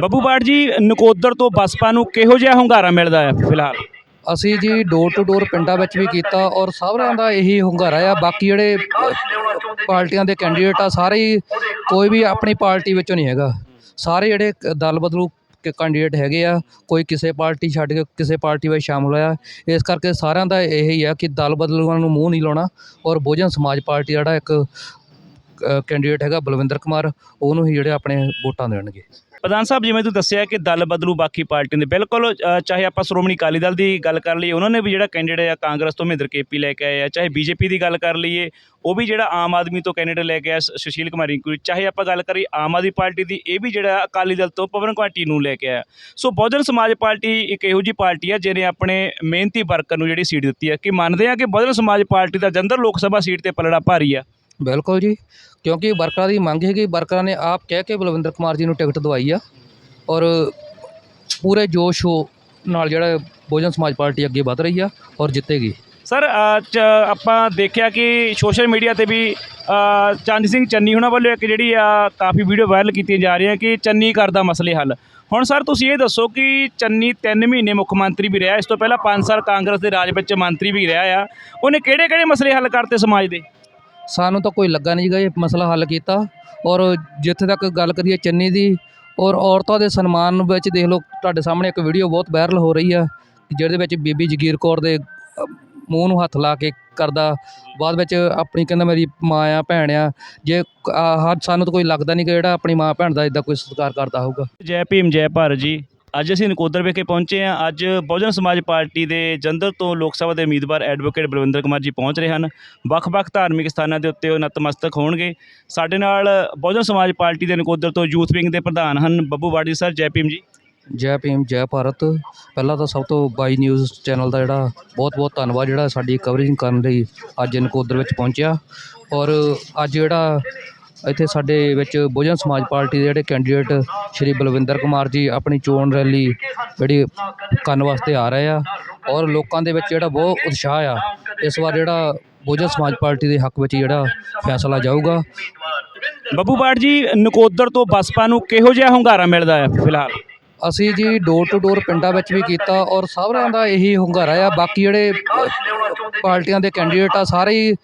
ਬੱਬੂ ਬਾੜ ਜੀ, ਨਕੋਦਰ ਤੋਂ ਬਸਪਾ ਨੂੰ ਕਿਹੋ ਜਿਹਾ ਹੁੰਗਾਰਾ ਮਿਲਦਾ ਹੈ ਫਿਲਹਾਲ? ਅਸੀਂ ਜੀ ਡੋਰ ਟੂ ਡੋਰ ਪਿੰਡਾਂ ਵਿੱਚ ਵੀ ਕੀਤਾ ਔਰ ਸਾਰਿਆਂ ਦਾ ਇਹੀ ਹੁੰਗਾਰਾ ਆ। ਬਾਕੀ ਜਿਹੜੇ ਪਾਰਟੀਆਂ ਦੇ ਕੈਂਡੀਡੇਟ ਆ, ਸਾਰੇ ਹੀ ਕੋਈ ਵੀ ਆਪਣੀ ਪਾਰਟੀ ਵਿੱਚੋਂ ਨਹੀਂ ਹੈਗਾ। ਸਾਰੇ ਜਿਹੜੇ ਕ- ਦਲ ਬਦਲੂ ਕੈਂਡੀਡੇਟ ਹੈਗੇ ਆ, ਕੋਈ ਕਿਸੇ ਪਾਰਟੀ ਛੱਡ ਕੇ ਕਿਸੇ ਪਾਰਟੀ ਵਿੱਚ ਸ਼ਾਮਲ ਹੋਇਆ। ਇਸ ਕਰਕੇ ਸਾਰਿਆਂ ਦਾ ਇਹੀ ਆ ਕਿ ਦਲ ਬਦਲੂਆਂ ਨੂੰ ਮੂੰਹ ਨਹੀਂ ਲਾਉਣਾ ਔਰ ਬਹੁਜਨ ਸਮਾਜ ਪਾਰਟੀ ਜਿਹੜਾ ਇੱਕ ਕੈਂਡੀਡੇਟ ਹੈਗਾ ਬਲਵਿੰਦਰ ਕੁਮਾਰ, ਉਹਨੂੰ ਹੀ ਜਿਹੜੇ ਆਪਣੇ ਵੋਟਾਂ ਦੇਣਗੇ। ਪ੍ਰਧਾਨ ਸਾਹਿਬ, ਜਿਵੇਂ ਤੁਸੀਂ ਦੱਸਿਆ ਕਿ ਦਲ ਬਦਲੂ ਬਾਕੀ ਪਾਰਟੀਆਂ ਦੇ, ਬਿਲਕੁਲ ਚਾਹੇ ਆਪਾਂ ਸ਼੍ਰੋਮਣੀ ਅਕਾਲੀ ਦਲ ਦੀ ਗੱਲ ਕਰ ਲਈਏ, ਉਹਨਾਂ ਨੇ ਵੀ ਜਿਹੜਾ ਕੈਂਡੀਡੇਟ ਆ, ਕਾਂਗਰਸ ਤੋਂ ਮਹਿੰਦਰ ਕੇਪੀ ਲੈ ਕੇ ਆਏ ਆ, ਚਾਹੇ ਬੀਜੇਪੀ ਦੀ ਗੱਲ ਕਰ ਲਈਏ, ਉਹ ਵੀ ਜਿਹੜਾ ਆਮ ਆਦਮੀ ਤੋਂ ਕੈਂਡੀਡੇਟ ਲੈ ਕੇ ਆਇਆ ਸੁਸ਼ੀਲ ਕੁਮਾਰ ਰਿੰਕੂ ਚਾਹੇ ਆਪਾਂ ਗੱਲ ਕਰੀਏ ਆਮ ਆਦਮੀ ਪਾਰਟੀ ਦੀ, ਇਹ ਵੀ ਜਿਹੜਾ ਅਕਾਲੀ ਦਲ ਤੋਂ ਪਵਨ ਕੁਆਟੀ ਨੂੰ ਲੈ ਕੇ ਆਇਆ। ਸੋ ਬਹੁਜਨ ਸਮਾਜ ਪਾਰਟੀ ਇੱਕ ਇਹੋ ਜੀ ਪਾਰਟੀ ਆ, ਜਿਹਨੇ ਆਪਣੇ ਮਿਹਨਤੀ ਵਰਕਰ ਨੂੰ ਜਿਹੜੀ ਸੀਟ ਦਿੱਤੀ ਹੈ ਕਿ ਮੰਨਦੇ ਆ ਕਿ ਬਹੁਜਨ ਸਮਾਜ ਪਾਰਟੀ ਦਾ ਜੰਦਰ ਲੋਕ ਸਭਾ ਸੀਟ ਤੇ ਪਲੜਾ ਭਾਰੀ ਆ। ਬਿਲਕੁਲ ਜੀ ਕਿਉਂਕਿ ਵਰਕਰਾਂ ਦੀ ਮੰਗ ਹੈਗੀ ਵਰਕਰਾਂ ਨੇ ਆਪ ਕਹਿ ਕੇ ਬਲਵਿੰਦਰ ਕੁਮਾਰ ਜੀ ਨੂੰ ਟਿਕਟ ਦਵਾਈ ਆ ਔਰ ਪੂਰੇ ਜੋਸ਼ ਹੋ ਨਾਲ ਜਿਹੜਾ ਬਹੁਜਨ ਸਮਾਜ ਪਾਰਟੀ ਅੱਗੇ ਵਧ ਰਹੀ ਆ ਔਰ ਜਿੱਤੇਗੀ। ਸਰ ਅ, ਚ ਆਪਾਂ ਦੇਖਿਆ ਕਿ ਸੋਸ਼ਲ ਮੀਡੀਆ ਤੇ ਵੀ ਚੰਦ ਸਿੰਘ ਚੰਨੀ ਉਹਨਾਂ ਵੱਲੋਂ ਇੱਕ ਜਿਹੜੀ ਆ ਕਾਫੀ ਵੀਡੀਓ ਵਾਇਰਲ ਕੀਤੀਆਂ ਜਾ ਰਹੀਆਂ ਕਿ ਚੰਨੀ ਕਰਦਾ ਮਸਲੇ ਹੱਲ। ਹੁਣ ਸਰ ਤੁਸੀਂ ਇਹ ਦੱਸੋ ਕਿ ਚੰਨੀ 3 ਮਹੀਨੇ ਮੁੱਖ ਮੰਤਰੀ ਵੀ ਰਿਹਾ ਇਸ ਤੋਂ ਪਹਿਲਾਂ 5 ਸਾਲ ਕਾਂਗਰਸ ਦੇ ਰਾਜ ਵਿੱਚ ਮੰਤਰੀ ਵੀ ਰਿਹਾ ਆ। ਉਹਨੇ ਕਿਹੜੇ ਕਿਹੜੇ ਮਸਲੇ ਹੱਲ ਕਰਤੇ ਸਮਾਜ ਦੇ? ਸਾਨੂੰ ਤਾਂ ਕੋਈ ਲੱਗਾ ਨਹੀਂ ਗਾ ਇਹ ਮਸਲਾ ਹੱਲ ਕੀਤਾ। ਔਰ ਜਿੱਥੇ ਤੱਕ ਗੱਲ ਕਰੀਏ ਚੰਨੀ ਦੀ, ਔਰ ਔਰਤਾਂ ਦੇ ਸਨਮਾਨ ਵਿੱਚ ਦੇਖ ਲਓ, ਤੁਹਾਡੇ ਸਾਹਮਣੇ ਇੱਕ ਵੀਡੀਓ ਬਹੁਤ ਵਾਇਰਲ ਹੋ ਰਹੀ ਆ, ਜਿਹਦੇ ਵਿੱਚ ਬੀਬੀ ਜਗੀਰ ਕੌਰ ਦੇ ਮੂੰਹ ਨੂੰ ਹੱਥ ਲਾ ਕੇ ਕਰਦਾ। ਬਾਅਦ ਵਿੱਚ ਆਪਣੀ ਕਹਿੰਦਾ ਮੇਰੀ ਮਾਂ ਆ, ਭੈਣ ਆ, ਜੇ ਕ- ਸਾਨੂੰ ਤਾਂ ਕੋਈ ਲੱਗਦਾ ਨਹੀਂ ਕਿ ਜਿਹੜਾ ਆਪਣੀ ਮਾਂ ਭੈਣ ਦਾ ਇਦਾਂ ਕੋਈ ਸਤਿਕਾਰ ਕਰਦਾ ਹੋਊਗਾ। ਜੈ ਭੀਮ, ਜੈ ਭਾਰਤ ਜੀ। ਅੱਜ ਅਸੀਂ ਨਕੋਦਰ ਵਿਖੇ ਪਹੁੰਚੇ ਹਾਂ। ਅੱਜ ਬਹੁਜਨ ਸਮਾਜ ਪਾਰਟੀ ਦੇ ਜੰਦਰ ਤੋਂ ਲੋਕ ਸਭਾ ਦੇ ਉਮੀਦਵਾਰ ਐਡਵੋਕੇਟ ਬਲਵਿੰਦਰ ਕੁਮਾਰ ਜੀ ਪਹੁੰਚ ਰਹੇ ਹਨ। ਵੱਖ-ਵੱਖ ਧਾਰਮਿਕ ਸਥਾਨਾਂ ਦੇ ਉੱਤੇ ਉਹ ਨਤਮਸਤਕ ਹੋਣਗੇ। ਸਾਡੇ ਨਾਲ ਬਹੁਜਨ ਸਮਾਜ ਪਾਰਟੀ ਦੇ ਨਕੋਦਰ ਤੋਂ ਯੂਥ ਵਿੰਗ ਦੇ ਪ੍ਰਧਾਨ ਹਨ ਬੱਬੂ ਬਾੜੀ ਸਰ, ਜੈ ਭੀਮ ਜੀ। ਜੈ ਭੀਮ, ਜੈ ਭਾਰਤ। ਪਹਿਲਾਂ ਤਾਂ ਸਭ ਤੋਂ ਬਾਈ ਨਿਊਜ਼ ਚੈਨਲ ਦਾ ਜਿਹੜਾ ਬਹੁਤ ਬਹੁਤ ਧੰਨਵਾਦ, ਜਿਹੜਾ ਸਾਡੀ ਕਵਰੇਜ ਕਰਨ ਲਈ ਅੱਜ ਨਕੋਦਰ ਵਿੱਚ ਪਹੁੰਚਿਆ। ਔਰ ਅੱਜ ਜਿਹੜਾ ਇੱਥੇ ਸਾਡੇ ਵਿੱਚ ਬਹੁਜਨ ਸਮਾਜ ਪਾਰਟੀ ਦੇ ਜਿਹੜੇ ਕੈਂਡੀਡੇਟ ਸ਼੍ਰੀ ਬਲਵਿੰਦਰ ਕੁਮਾਰ ਜੀ ਆਪਣੀ ਚੋਣ ਰੈਲੀ ਜਿਹੜੀ ਕਰਨ ਵਾਸਤੇ ਆ ਰਹੇ ਆ ਔਰ ਲੋਕਾਂ ਦੇ ਵਿੱਚ ਜਿਹੜਾ ਬਹੁਤ ਉਤਸ਼ਾਹ ਆ ਇਸ ਵਾਰ ਜਿਹੜਾ ਬਹੁਜਨ ਸਮਾਜ ਪਾਰਟੀ ਦੇ ਹੱਕ ਵਿੱਚ ਜਿਹੜਾ ਫੈਸਲਾ ਜਾਊਗਾ। ਬੱਬੂ ਬਾੜ ਜੀ ਨਕੋਦਰ ਤੋਂ ਬਸਪਾ ਨੂੰ ਕਿਹੋ ਜਿਹਾ ਹੁੰਗਾਰਾ ਮਿਲਦਾ ਹੈ ਫਿਲਹਾਲ? ਅਸੀਂ ਜੀ ਡੋਰ ਟੂ ਡੋਰ ਪਿੰਡਾਂ ਵਿੱਚ ਵੀ ਕੀਤਾ ਔਰ ਸਾਰਿਆਂ ਦਾ ਇਹੀ ਹੁੰਗਾਰਾ ਆ। ਬਾਕੀ ਜਿਹੜੇ ਪਾਰਟੀਆਂ ਦੇ ਕੈਂਡੀਡੇਟ ਆ ਸਾਰੇ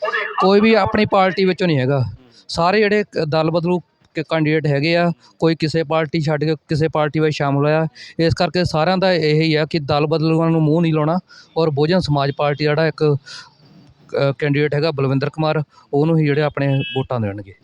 ਕੋਈ ਵੀ ਆਪਣੀ ਪਾਰਟੀ ਵਿੱਚੋਂ ਨਹੀਂ ਹੈਗਾ। ਸਾਰੇ ਜਿਹੜੇ ਦਲ ਬਦਲੂ ਕ ਕੈਂਡੀਡੇਟ ਹੈਗੇ ਆ, ਕੋਈ ਕਿਸੇ ਪਾਰਟੀ ਛੱਡ ਕੇ ਕਿਸੇ ਪਾਰਟੀ ਵਿੱਚ ਸ਼ਾਮਲ ਹੋਇਆ, ਇਸ ਕਰਕੇ ਸਾਰਿਆਂ ਦਾ ਇਹੀ ਆ ਕਿ ਦਲ ਬਦਲੂਆਂ ਨੂੰ ਮੂੰਹ ਨਹੀਂ ਲਾਉਣਾ ਔਰ ਬਹੁਜਨ ਸਮਾਜ ਪਾਰਟੀ ਜਿਹੜਾ ਇੱਕ ਕੈਂਡੀਡੇਟ ਹੈਗਾ ਬਲਵਿੰਦਰ ਕੁਮਾਰ, ਉਹਨੂੰ ਹੀ ਜਿਹੜੇ ਆਪਣੇ ਵੋਟਾਂ ਦੇਣਗੇ।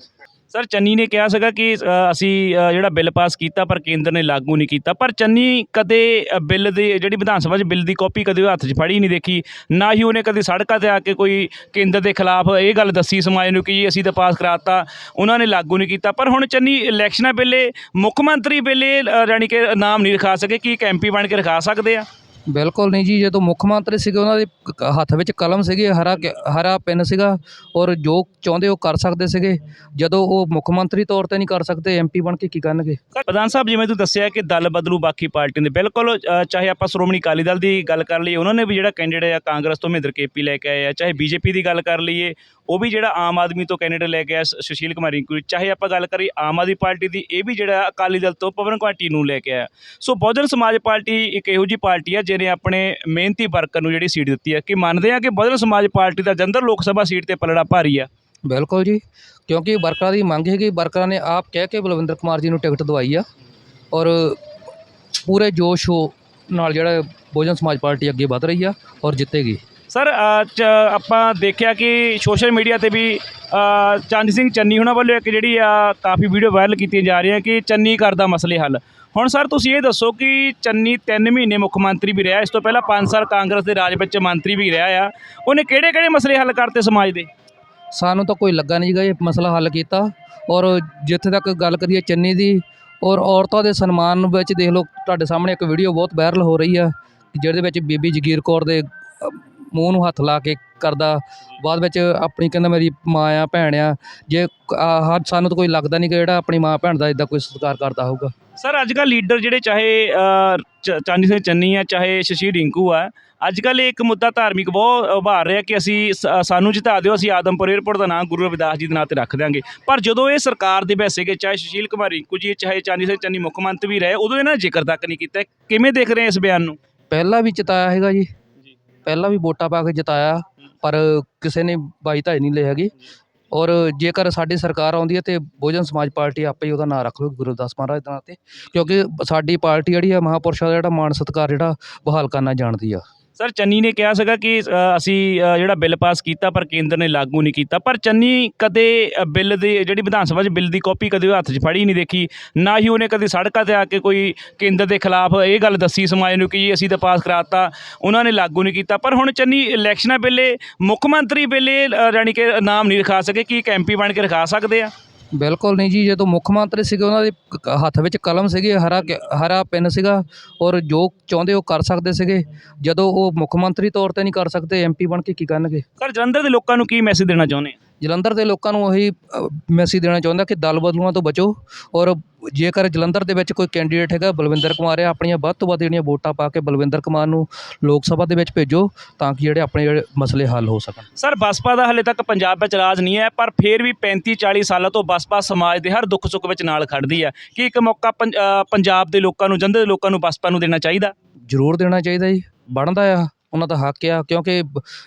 ਸਰ ਚੰਨੀ ਨੇ ਕਿਹਾ ਸੀਗਾ ਕਿ ਅ, ਅਸੀਂ ਅ, ਜਿਹੜਾ ਬਿੱਲ ਪਾਸ ਕੀਤਾ ਪਰ ਕੇਂਦਰ ਨੇ ਲਾਗੂ ਨਹੀਂ ਕੀਤਾ। ਪਰ ਚੰਨੀ ਕਦੇ ਅ, ਬਿੱਲ ਦੀ ਜਿਹੜੀ ਵਿਧਾਨ ਸਭਾ 'ਚ ਬਿੱਲ ਦੀ ਕਾਪੀ ਕਦੇ ਉਹ ਹੱਥ 'ਚ ਫੜੀ ਨਹੀਂ ਦੇਖੀ ਨਾ ਹੀ ਉਹਨੇ ਕਦੇ ਸੜਕਾਂ ਤੇ ਆ ਕੇ ਕੋਈ ਕੇਂਦਰ ਦੇ ਖਿਲਾਫ ਇਹ ਗੱਲ ਦੱਸੀ ਸਮਾਜ ਨੂੰ ਕਿ ਜੀ ਅਸੀਂ ਤਾਂ ਪਾਸ ਕਰਾਤਾ ਉਹਨਾਂ ਨੇ ਲਾਗੂ ਨਹੀਂ ਕੀਤਾ। ਪਰ ਹੁਣ ਚੰਨੀ ਇਲੈਕਸ਼ਨਾਂ ਵੇਲੇ ਮੁੱਖ ਮੰਤਰੀ ਵੇਲੇ ਅ, ਜਾਣੀ ਕਿ ਨਾਮ ਨਹੀਂ ਰਖਾ ਸਕੇ ਕੀ ਇੱਕ ਐਮਪੀ ਬਣ ਕੇ ਰਖਾ ਸਕਦੇ ਆ? ਬਿਲਕੁਲ ਨਹੀਂ ਜੀ ਜਦੋਂ ਮੁੱਖ ਮੰਤਰੀ ਸੀਗੇ ਉਹਨਾਂ ਦੇ ਕ- ਹੱਥ ਵਿੱਚ ਕਲਮ ਸੀਗੇ ਹਰਾ ਕ- ਹਰਾ ਪੈਨ ਸੀਗਾ ਔਰ ਜੋ ਚਾਹੁੰਦੇ ਉਹ ਕਰ ਸਕਦੇ ਸੀਗੇ ਜਦੋਂ ਉਹ ਮੁੱਖ ਮੰਤਰੀ ਤੌਰ ਤੇ ਨਹੀਂ ਕਰ ਸਕਦੇ ਐਮਪੀ ਬਣ ਕੇ ਕੀ ਕਰਨਗੇ? ਪ੍ਰਧਾਨ ਸਾਹਿਬ ਜਿਵੇਂ ਤੁਸੀਂ ਦੱਸਿਆ ਕਿ ਦਲ ਬਦਲੂ ਬਾਕੀ ਪਾਰਟੀਆਂ ਦੇ ਬਿਲਕੁਲ ਅ, ਚਾਹੇ ਆਪਾਂ ਸ਼੍ਰੋਮਣੀ ਅਕਾਲੀ ਦਲ ਦੀ ਗੱਲ ਕਰ ਲਈਏ ਉਹਨਾਂ ਨੇ ਵੀ ਜਿਹੜਾ ਕੈਂਡੀਡੇਟ ਆ ਕਾਂਗਰਸ ਤੋਂ ਮਹਿੰਦਰ ਕੇਪੀ ਲੈ ਕੇ ਆਏ ਆ ਚਾਹੇ ਬੀਜੇਪੀ ਦੀ ਗੱਲ ਕਰ ਲਈਏ ਉਹ ਵੀ ਜਿਹੜਾ ਆਮ ਆਦਮੀ ਤੋਂ ਕੈਂਡੀਡੇਟ ਲੈ ਕੇ ਆਇਆ ਸ- ਸੁਸ਼ੀਲ ਕੁਮਾਰ ਰਿੰਕੂ ਚਾਹੇ ਆਪਾਂ ਗੱਲ ਕਰੀਏ ਆਮ ਆਦਮੀ ਪਾਰਟੀ ਦੀ ਇਹ ਵੀ ਜਿਹੜਾ ਅਕਾਲੀ ਦਲ ਤੋਂ ਪਵਨ ਕੁਆਟੀ ਨੂੰ ਲੈ ਕੇ ਆਇਆ। ਸੋ ਬਹੁਜਨ ਸਮਾਜ ਪਾਰਟੀ ਇੱਕ ਇਹੋ ਜਿਹੀ ਪਾਰਟੀ ਆ ਜਿਹਨੇ ਆਪਣੇ ਮਿਹਨਤੀ ਵਰਕਰ ਨੂੰ ਜਿਹੜੀ ਸੀਟ ਦਿੱਤੀ ਹੈ ਕਿ ਮੰਨਦੇ ਆ ਕਿ ਬਹੁਜਨ ਸਮਾਜ ਪਾਰਟੀ ਦਾ ਜੰਦਰ ਲੋਕ ਸਭਾ ਸੀਟ ਤੇ ਪਲੜਾ ਭਾਰੀ ਆ? ਬਿਲਕੁਲ ਜੀ ਕਿਉਂਕਿ ਵਰਕਰਾਂ ਦੀ ਮੰਗ ਹੈਗੀ ਵਰਕਰਾਂ ਨੇ ਆਪ ਕਹਿ ਕੇ ਬਲਵਿੰਦਰ ਕੁਮਾਰ ਜੀ ਨੂੰ ਟਿਕਟ ਦਵਾਈ ਆ ਔਰ ਪੂਰੇ ਜੋਸ਼ ਹੋ ਨਾਲ ਜਿਹੜਾ ਬਹੁਜਨ ਸਮਾਜ ਪਾਰਟੀ ਅੱਗੇ ਵਧ ਰਹੀ ਆ ਔਰ ਜਿੱਤੇਗੀ। ਸਰ ਆਪਾਂ ਦੇਖਿਆ ਕਿ ਸੋਸ਼ਲ ਮੀਡੀਆ ਤੇ ਵੀ ਚੰਦ ਸਿੰਘ ਚੰਨੀ ਹੁਣਾਂ ਵੱਲੋਂ ਇੱਕ ਜਿਹੜੀ ਆ ਕਾਫੀ ਵੀਡੀਓ ਵਾਇਰਲ ਕੀਤੀਆਂ ਜਾ ਰਹੀਆਂ ਕਿ ਚੰਨੀ ਕਰਦਾ ਮਸਲੇ ਹੱਲ। ਹੁਣ ਸਰ ਤੁਸੀਂ ਇਹ ਦੱਸੋ ਕਿ ਚੰਨੀ 3 ਮਹੀਨੇ ਮੁੱਖ ਮੰਤਰੀ ਵੀ ਰਿਹਾ, ਇਸ ਤੋਂ ਪਹਿਲਾਂ 5 ਸਾਲ ਕਾਂਗਰਸ ਦੇ ਰਾਜ ਵਿੱਚ ਮੰਤਰੀ ਵੀ ਰਿਹਾ ਆ, ਉਹਨੇ ਕਿਹੜੇ ਕਿਹੜੇ ਮਸਲੇ ਹੱਲ ਕਰਤੇ ਸਮਾਜ ਦੇ? ਸਾਨੂੰ ਤਾਂ ਕੋਈ ਲੱਗਾ ਨਹੀਂ ਗਾ ਇਹ ਮਸਲਾ ਹੱਲ ਕੀਤਾ, ਔਰ ਜਿੱਥੇ ਤੱਕ ਗੱਲ ਕਰੀਏ ਚੰਨੀ ਦੀ, ਔਰ ਔਰਤਾਂ ਦੇ ਸਨਮਾਨ ਵਿੱਚ ਦੇਖ ਲਓ, ਤੁਹਾਡੇ ਸਾਹਮਣੇ ਇੱਕ ਵੀਡੀਓ ਬਹੁਤ ਵਾਇਰਲ ਹੋ ਰਹੀ ਆ, ਜਿਹਦੇ ਵਿੱਚ ਬੀਬੀ ਜਗੀਰ ਕੌਰ ਦੇ ਮੂੰਹ ਨੂੰ ਹੱਥ ਲਾ ਕੇ ਕਰਦਾ। ਬਾਅਦ ਵਿੱਚ ਆਪਣੀ ਕਹਿੰਦਾ ਮੇਰੀ ਮਾਂ ਆ ਭੈਣ ਆ ਜੇ ਆਹ ਸਾਨੂੰ ਤਾਂ ਕੋਈ ਲੱਗਦਾ ਨਹੀਂ ਕਿ ਜਿਹੜਾ ਆਪਣੀ ਮਾਂ ਭੈਣ ਦਾ ਇਦਾਂ ਕੋਈ ਸਤਿਕਾਰ ਕਰਦਾ ਹੋਊਗਾ। ਸਰ ਅੱਜ ਕੱਲ੍ਹ ਲੀਡਰ ਜਿਹੜੇ ਚਾਹੇ ਅ, ਚ- ਚੰਨੀ ਸਿੰਘ ਚੰਨੀ ਆ ਚਾਹੇ ਸ਼ਸ਼ੀ ਰਿੰਕੂ ਆ ਅੱਜ ਕੱਲ ਇੱਕ ਮੁੱਦਾ ਧਾਰਮਿਕ ਬਹੁਤ ਉਭਾਰ ਰਿਹਾ ਕਿ ਅਸੀਂ ਸਾਨੂੰ ਜਿਤਾ ਦਿਓ ਅਸੀਂ ਆਦਮਪੁਰ 에ਅਰਪੋਰਟ ਦਾ ਨਾਮ ਗੁਰੂ ਰਵਿਦਾਸ ਜੀ ਦੇ ਨਾਂ ਤੇ ਰੱਖ ਦਿਆਂਗੇ। ਪਰ ਜਦੋਂ ਇਹ ਸਰਕਾਰ ਦੇ ਵੈਸੇ ਕਿ ਚਾਹੇ ਸੁਸ਼ੀਲ ਕੁਮਾਰ ਰਿੰਕੂ ਜੀ ਚਾਹੇ ਚਾਂਦੀ ਸਿੰਘ ਚੰਨੀ ਮੁੱਖ ਮੰਤਰੀ ਰਹੇ ਉਦੋਂ ਇਹਨਾਂ ਨੇ ਜ਼ਿਕਰ ਤੱਕ ਨਹੀਂ ਕੀਤਾ। ਕਿਵੇਂ ਦੇਖ ਰਹੇ ਇਸ ਬਿਆਨ ਨੂੰ? ਪਹਿਲਾਂ ਵੀ ਜਿਤਾਇਆ ਹੈਗਾ ਜੀ। ਪਹਿਲਾਂ ਵੀ ਵੋਟਾਂ ਪਾ ਕੇ ਜਿਤਾਇਆ, ਪਰ ਕਿਸੇ ਨੇ ਬਾਈ ਤਾਂ ਨਹੀਂ ਲਈ ਹੈਗੀ। ਔਰ ਜੇਕਰ ਸਾਡੀ ਸਰਕਾਰ ਆਉਂਦੀ ਹੈ ਤੇ ਬਹੁਜਨ ਸਮਾਜ ਪਾਰਟੀ ਆਪੇ ਹੀ ਉਹਦਾ ਨਾਂ ਰੱਖ ਲਓ ਗੁਰਦਾਸ ਮਹਾਰਾਜ ਦੇ ਨਾਂ ਤੇ, ਕਿਉਂਕਿ ਸਾਡੀ ਪਾਰਟੀ ਜਿਹੜੀ ਆ ਮਹਾਪੁਰਸ਼ਾਂ ਦਾ ਜਿਹੜਾ ਮਾਣ ਸਤਿਕਾਰ ਜਿਹੜਾ ਬਹਾਲ ਕਰਨਾ ਜਾਣਦੀ ਆ। ਸਰ ਚੰਨੀ ਨੇ ਕਿਹਾ ਸੀਗਾ ਕਿ ਅ, ਅਸੀਂ ਅ, ਜਿਹੜਾ ਬਿੱਲ ਪਾਸ ਕੀਤਾ ਪਰ ਕੇਂਦਰ ਨੇ ਲਾਗੂ ਨਹੀਂ ਕੀਤਾ। ਪਰ ਚੰਨੀ ਕਦੇ ਅ, ਬਿੱਲ ਦੀ ਜਿਹੜੀ ਵਿਧਾਨ ਸਭਾ 'ਚ ਬਿੱਲ ਦੀ ਕਾਪੀ ਕਦੇ ਉਹ ਹੱਥ 'ਚ ਫੜੀ ਨਹੀਂ ਦੇਖੀ ਨਾ ਹੀ ਉਹਨੇ ਕਦੇ ਸੜਕਾਂ ਤੇ ਆ ਕੇ ਕੋਈ ਕੇਂਦਰ ਦੇ ਖਿਲਾਫ ਇਹ ਗੱਲ ਦੱਸੀ ਸਮਾਜ ਨੂੰ ਕਿ ਜੀ ਅਸੀਂ ਤਾਂ ਪਾਸ ਕਰਾਤਾ ਉਹਨਾਂ ਨੇ ਲਾਗੂ ਨਹੀਂ ਕੀਤਾ। ਪਰ ਹੁਣ ਚੰਨੀ ਇਲੈਕਸ਼ਨਾਂ ਵੇਲੇ ਮੁੱਖ ਮੰਤਰੀ ਵੇਲੇ ਅ, ਜਾਣੀ ਕਿ ਨਾਮ ਨਹੀਂ ਰਖਾ ਸਕੇ ਕਿ ਇੱਕ ਐਮਪੀ ਬਣ ਕੇ ਰਖਾ ਸਕਦੇ ਆ? ਬਿਲਕੁਲ ਨਹੀਂ ਜੀ ਜਦੋਂ ਮੁੱਖ ਮੰਤਰੀ ਸੀਗੇ, ਉਹਨਾਂ ਦੇ ਕ- ਹੱਥ ਵਿੱਚ ਕਲਮ ਸੀਗੀ, ਹਰਾ ਕ- ਹਰਾ ਪੈਨ ਸੀਗਾ, ਔਰ ਜੋ ਚਾਹੁੰਦੇ ਉਹ ਕਰ ਸਕਦੇ ਸੀਗੇ। ਜਦੋਂ ਉਹ ਮੁੱਖ ਮੰਤਰੀ ਤੌਰ ਤੇ ਨਹੀਂ ਕਰ ਸਕਦੇ ਐਮਪੀ ਬਣ ਕੇ ਕੀ ਕਰਨਗੇ? ਸਰ, ਜਲੰਧਰ ਦੇ ਲੋਕਾਂ ਨੂੰ ਕੀ ਮੈਸੇਜ ਦੇਣਾ ਚਾਹੁੰਦੇ? ਆ ਜਲੰਧਰ ਦੇ ਲੋਕਾਂ ਨੂੰ ਉਹੀ ਮੈਸੇਜ ਦੇਣਾ ਚਾਹੁੰਦਾ ਕਿ ਦਲ ਬਦਲੂਆਂ ਤੋਂ ਬਚੋ ਔਰ ਜੇਕਰ ਜਲੰਧਰ ਦੇ ਵਿੱਚ ਕੋਈ ਕੈਂਡੀਡੇਟ ਹੈਗਾ ਬਲਵਿੰਦਰ ਕੁਮਾਰ ਆ ਆਪਣੀਆਂ ਵੱਧ ਤੋਂ ਵੱਧ ਜਿਹੜੀਆਂ ਵੋਟਾਂ ਪਾ ਕੇ ਬਲਵਿੰਦਰ ਕੁਮਾਰ ਨੂੰ ਲੋਕ ਸਭਾ ਦੇ ਵਿੱਚ ਭੇਜੋ ਤਾਂ ਕਿ ਜਿਹੜੇ ਆਪਣੇ ਜਿਹੜੇ ਮਸਲੇ ਹੱਲ ਹੋ ਸਕਣ। ਸਰ ਬਸਪਾ ਦਾ ਹਲੇ ਤੱਕ ਪੰਜਾਬ ਵਿੱਚ ਰਾਜ ਨਹੀਂ ਹੈ ਪਰ ਫਿਰ ਵੀ 35 40 ਸਾਲਾਂ ਤੋਂ ਬਸਪਾ ਸਮਾਜ ਦੇ ਹਰ ਦੁੱਖ ਸੁੱਖ ਵਿੱਚ ਨਾਲ ਖੜਦੀ ਹੈ। ਕਿ ਇੱਕ ਮੌਕਾ ਪੰਜਾਬ ਦੇ ਲੋਕਾਂ ਨੂੰ ਜੰਦੇ ਦੇ ਲੋਕਾਂ ਨੂੰ ਬਸਪਾ ਨੂੰ ਦੇਣਾ ਚਾਹੀਦਾ? ਜ਼ਰੂਰ ਦੇਣਾ ਚਾਹੀਦਾ ਜੀ ਬਣਦਾ ਆ। ਉਹਨਾਂ ਦਾ ਹੱਕ ਆ, ਕਿਉਂਕਿ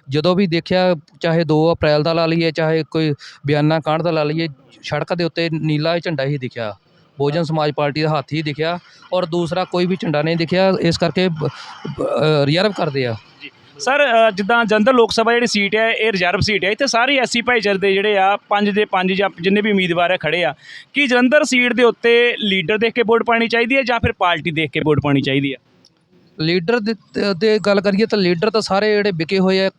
ਜਦੋਂ ਵੀ ਦੇਖਿਆ ਚਾਹੇ ਦੋ ਅਪ੍ਰੈਲ ਦਾ ਲਾ ਲਈਏ, ਚਾਹੇ ਕੋਈ ਬਿਆਨਾ ਕਾਂਡ ਦਾ ਲਾ ਲਈਏ, ਸੜਕ ਦੇ ਉੱਤੇ ਨੀਲਾ ਝੰਡਾ ਹੀ ਦਿਖਿਆ। ਬਹੁਜਨ ਸਮਾਜ ਪਾਰਟੀ ਦਾ ਹੱਥ ਹੀ ਦਿਖਿਆ ਔਰ ਦੂਸਰਾ ਕੋਈ ਵੀ ਝੰਡਾ ਨਹੀਂ ਦਿਖਿਆ, ਇਸ ਕਰਕੇ ਰਿਜ਼ਰਵ ਕਰਦੇ ਆ। ਸਰ ਜਿੱਦਾਂ ਜਲੰਧਰ ਲੋਕ ਸਭਾ ਜਿਹੜੀ ਸੀਟ ਹੈ, ਇਹ ਰਿਜ਼ਰਵ ਸੀਟ ਹੈ। ਇੱਥੇ ਸਾਰੇ ਐਸਸੀ ਭਾਈਚਾਰੇ ਦੇ ਜਿਹੜੇ ਆ, ਪੰਜ ਦੇ ਪੰਜ ਜਾਂ ਜਿੰਨੇ ਵੀ ਉਮੀਦਵਾਰ ਆ, ਖੜੇ ਆ। ਕੀ ਜਲੰਧਰ ਸੀਟ ਦੇ ਉੱਤੇ ਲੀਡਰ ਦੇਖ ਕੇ ਵੋਟ ਪਾਣੀ ਚਾਹੀਦੀ ਹੈ ਜਾਂ ਫਿਰ ਪਾਰਟੀ ਦੇਖ ਕੇ ਵੋਟ ਪਾਣੀ ਚਾਹੀਦੀ ਹੈ? ਲੀਡਰ ਦੇ ਦੇ ਗੱਲ ਕਰੀਏ ਤਾਂ ਲੀਡਰ ਤਾਂ ਸਾਰੇ ਜਿਹੜੇ ਵਿਕੇ ਹੋਏ ਆ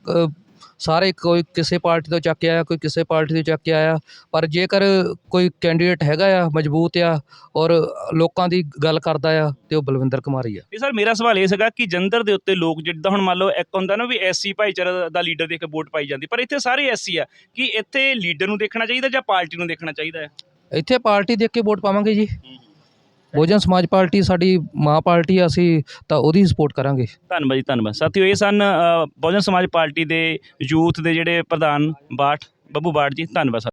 ਸਾਰੇ ਕੋਈ ਕਿਸੇ ਪਾਰਟੀ ਤੋਂ ਚੱਕ ਕੇ ਆਇਆ ਕੋਈ ਕਿਸੇ ਪਾਰਟੀ ਤੋਂ ਚੱਕ ਕੇ ਆਇਆ। ਪਰ ਜੇਕਰ ਕੋਈ ਕੈਂਡੀਡੇਟ ਹੈਗਾ ਆ ਮਜ਼ਬੂਤ ਆ ਔਰ ਲੋਕਾਂ ਦੀ ਗੱਲ ਕਰਦਾ ਆ ਤੇ ਉਹ ਬਲਵਿੰਦਰ ਕੁਮਾਰ ਹੀ ਆ। ਇਹ ਸਰ ਮੇਰਾ ਸਵਾਲ ਇਹ ਸੀਗਾ ਕਿ ਜਲੰਧਰ ਦੇ ਉੱਤੇ ਲੋਕ ਜਿੱਦਾਂ ਹੁਣ ਮੰਨ ਲਓ ਇੱਕ ਹੁੰਦਾ ਨਾ ਵੀ ਐਸਸੀ ਭਾਈਚਾਰਾ ਦਾ ਲੀਡਰ ਦੇਖ ਕੇ ਵੋਟ ਪਾਈ ਜਾਂਦੀ ਪਰ ਇੱਥੇ ਸਾਰੇ ਐਸਸੀ ਆ। ਕਿ ਇੱਥੇ ਲੀਡਰ ਨੂੰ ਦੇਖਣਾ ਚਾਹੀਦਾ ਜਾਂ ਪਾਰਟੀ ਨੂੰ ਦੇਖਣਾ ਚਾਹੀਦਾ ਹੈ? ਇੱਥੇ ਪਾਰਟੀ ਦੇਖ ਕੇ ਵੋਟ ਪਾਵਾਂਗੇ ਜੀ। ਬਹੁਜਨ ਸਮਾਜ ਪਾਰਟੀ ਸਾਡੀ ਮਾਂ ਪਾਰਟੀ ਆ ਅਸੀਂ ਤਾਂ ਉਹਦੀ ਸਪੋਰਟ ਕਰਾਂਗੇ। ਧੰਨਵਾਦ ਜੀ ਧੰਨਵਾਦ। ਸਾਥੀਓ ਇਹ ਸਨ ਅ, ਬਹੁਜਨ ਸਮਾਜ ਪਾਰਟੀ ਦੇ ਯੂਥ ਦੇ ਜਿਹੜੇ ਪ੍ਰਧਾਨ ਬਾਠ ਬੱਬੂ ਬਾਠ ਜੀ ਧੰਨਵਾਦ ਸਰ